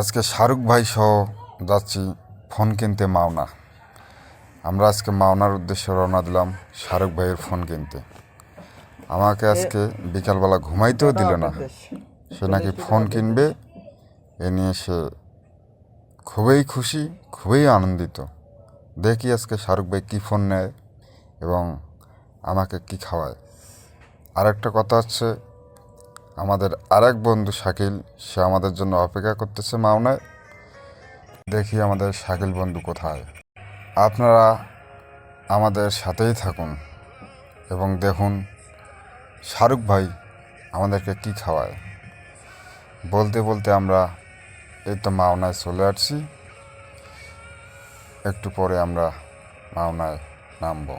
আজকে শাহরুখ ভাই সহ যাচ্ছি ফোন কিনতে মাওনা। আমরা আজকে মাওনার উদ্দেশ্যে রওনা দিলাম শাহরুখ ভাইয়ের ফোন কিনতে। আমাকে আজকে বিকালবেলা ঘুমাইতেও দিল না। সে নাকি ফোন কিনবে, এ নিয়ে সে খুবই খুশি, খুবই আনন্দিত। দেখি আজকে শাহরুখ ভাই কী ফোন নেয় এবং আমাকে কি খাওয়ায়। আরেকটা কথা হচ্ছে আমাদের আরেক বন্ধু শাকিল, সে আমাদের জন্য অপেক্ষা করতেছে মাওনায়। দেখি আমাদের শাকিল বন্ধু কোথায়। আপনারা আমাদের সাথেই থাকুন এবং দেখুন শাহরুখ ভাই আমাদেরকে কি খাওয়ায়। বলতে বলতে আমরা এই তো মাওনায় চলে আসছি। একটু পরে আমরা মাওনায় নামবো।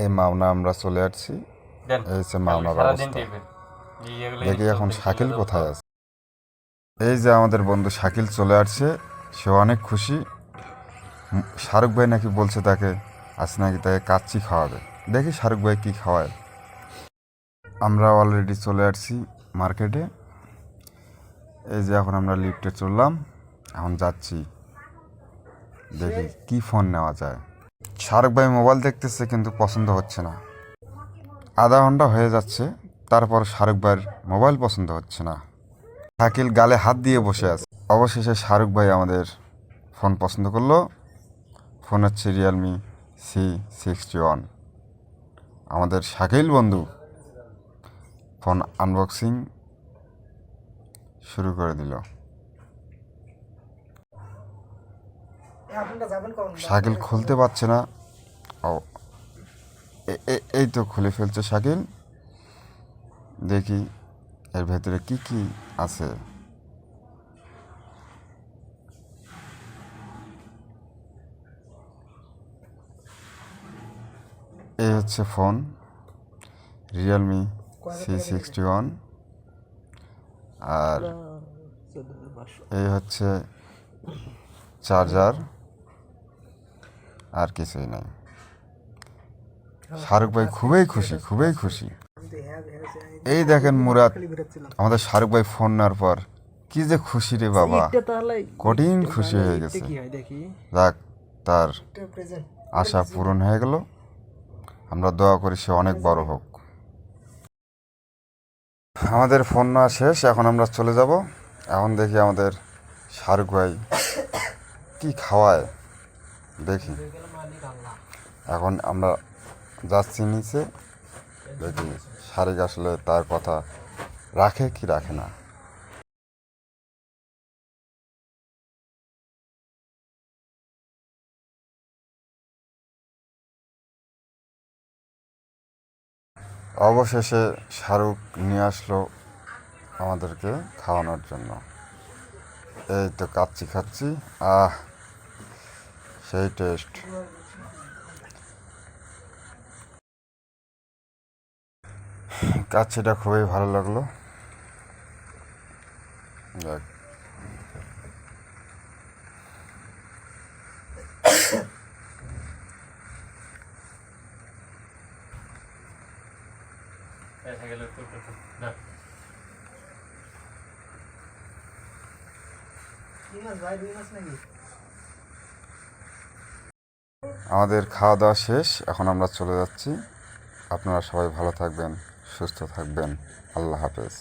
এই মাওনা আমরা চলে আসছি। এই হচ্ছে মাওনার অবস্থা। দেখি এখন শাকিল কোথায় আছে। এই যে আমাদের বন্ধু শাকিল চলে আসছে সে অনেক খুশি। শাহরুখ ভাই নাকি বলছে তাকে আজ নাকি তাকে কাচ্চি খাওয়াবে। দেখি শাহরুখ ভাই কি খাওয়ায়। আমরা অলরেডি চলে আসছি মার্কেটে এই যে এখন আমরা লিফটে চললাম। এখন যাচ্ছি। দেখি কি ফোন নেওয়া যায়। শাহরুখ ভাই মোবাইল দেখতেছে কিন্তু পছন্দ হচ্ছে না। আধা ঘণ্টা হয়ে যাচ্ছে, তারপর শাহরুখ ভাইয়ের মোবাইল পছন্দ হচ্ছে না। শাকিল গালে হাত দিয়ে বসে আছে। অবশেষে শাহরুখ ভাই আমাদের ফোন পছন্দ করল। ফোন হচ্ছে রিয়েলমি সি সিক্সটি ওয়ান আমাদের শাকিল বন্ধু, ফোন আনবক্সিং শুরু করে দিল। শাকিল খুলতে পারছে না। ও এই তো খুলে ফেলছে শাকিল। দেখি এর ভেতরে কি কি আছে। এই হচ্ছে phone. Realme C sixty one আর এই হচ্ছে চার্জার আর কিছুই নাই। শাহরুখ ভাই খুবই খুশি খুবই খুশি। এই দেখেন মুরাদ আমাদের শাহরুখ ভাই ফোন নেওয়ার পর কি যে খুশি রে বাবা। কঠিন খুশি হয়ে গেছে। কি হয় দেখি। যাক তার আশা পূরণ হয়ে গেল। আমরা দোয়া করি সে অনেক বড় হোক। আমাদের ফোন নেওয়া শেষ এখন আমরা চলে যাব। এখন দেখি আমাদের শাহরুখ ভাই কি খাওয়ায়। দেখি। এখন আমরা যাচ্ছি নিচে। দেখি শারিক আসলে তার কথা রাখে কি রাখে না। অবশেষে শাহরুখ নিয়ে আসলো আমাদেরকে খাওয়ানোর জন্য। এই তো কাচ্চি খাচ্ছি। আহ! সেই টেস্ট কাচ্চিটা খুবই ভালো লাগল। কি মাছ ভাই রুই মাছ নাকি? আমাদের খাওয়া দাওয়া শেষ, এখন আমরা চলে যাচ্ছি। আপনারা সবাই ভালো থাকবেন, সুস্থ থাকবেন। আল্লাহ হাফেজ।